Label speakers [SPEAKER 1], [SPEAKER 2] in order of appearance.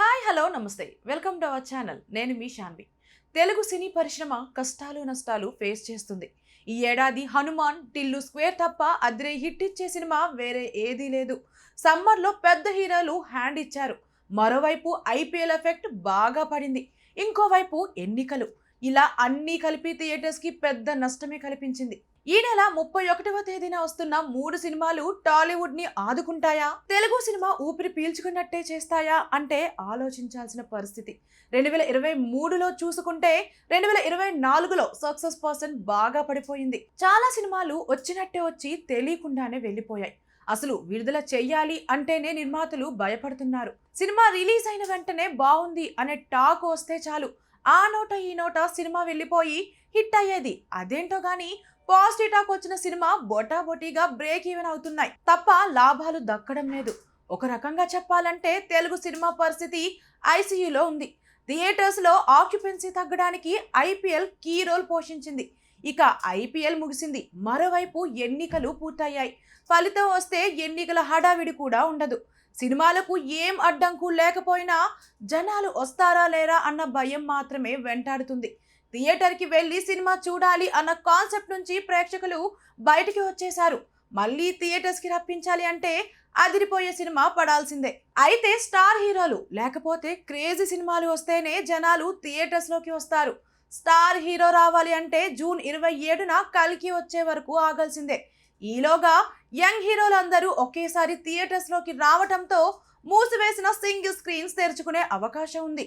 [SPEAKER 1] Hi hello నమస్తే. Welcome to our channel. నేను మీ శాన్వి తెలుగు సినీ పరిశ్రమ కష్టాలు నష్టాలు ఫేస్ చేస్తుంది. ఈ ఏడాది హనుమాన్ టిల్లు స్క్వేర్ తప్ప అద్రే హిట్ ఇచ్చే సినిమా వేరే ఏదీ లేదు. సమ్మర్లో పెద్ద హీరోలు హ్యాండ్ ఇచ్చారు. మరోవైపు ఐపీఎల్ ఎఫెక్ట్ బాగా పడింది. ఇంకోవైపు ఎన్నికలు. ఇలా అన్నీ కలిపి థియేటర్స్కి పెద్ద నష్టమే కల్పించింది. ఈ నెల ముప్పై ఒకటవ తేదీన వస్తున్న మూడు సినిమాలు టాలీవుడ్ని ఆదుకుంటాయా? తెలుగు సినిమా ఊపిరి పీల్చుకున్నట్టే చేస్తాయా? అంటే ఆలోచించాల్సిన పరిస్థితి. రెండు వేల ఇరవై మూడులో చూసుకుంటే రెండు వేల ఇరవై నాలుగులో సక్సెస్ పర్సన్ బాగా పడిపోయింది. చాలా సినిమాలు వచ్చినట్టే వచ్చి తెలియకుండానే వెళ్ళిపోయాయి. అసలు విడుదల చెయ్యాలి అంటేనే నిర్మాతలు భయపడుతున్నారు. సినిమా రిలీజ్ అయిన వెంటనే బాగుంది అనే టాక్ వస్తే చాలు. ఆ నోట ఈ నోట సినిమా వెళ్ళిపోయి హిట్ అయ్యేది. అదేంటో కానీ పాజిటివ్ టాక్ వచ్చిన సినిమా బొటాబొటీగా బ్రేక్ ఈవెన్ అవుతున్నాయి. తప్ప లాభాలు దక్కడం లేదు. ఒక రకంగా చెప్పాలంటే తెలుగు సినిమా పరిస్థితి ఐసీయూలో ఉంది. థియేటర్స్లో ఆక్యుపెన్సీ తగ్గడానికి ఐపీఎల్ కీ రోల్ పోషించింది. ఇక ఐపీఎల్ ముగిసింది. మరోవైపు ఎన్నికలు పూర్తయ్యాయి. ఫలితం వస్తే ఎన్నికల హడావిడి కూడా ఉండదు. సినిమాలకు ఏం అడ్డంకు లేకపోయినా జనాలు వస్తారా లేరా అన్న భయం మాత్రమే వెంటాడుతుంది. థియేటర్కి వెళ్ళి సినిమా చూడాలి అన్న కాన్సెప్ట్ నుంచి ప్రేక్షకులు బయటికి వచ్చేశారు. మళ్ళీ థియేటర్స్కి రప్పించాలి అంటే అదిరిపోయే సినిమా పడాల్సిందే. అయితే స్టార్ హీరోలు లేకపోతే క్రేజీ సినిమాలు వస్తేనే జనాలు థియేటర్స్లోకి వస్తారు. స్టార్ హీరో రావాలి అంటే జూన్ ఇరవై ఏడున కలికి వచ్చే వరకు ఆగాల్సిందే. ఈలోగా యంగ్ హీరోలందరూ ఒకేసారి థియేటర్స్లోకి రావటంతో మూసివేసిన సింగిల్ స్క్రీన్స్ తెరుచుకునే అవకాశం ఉంది.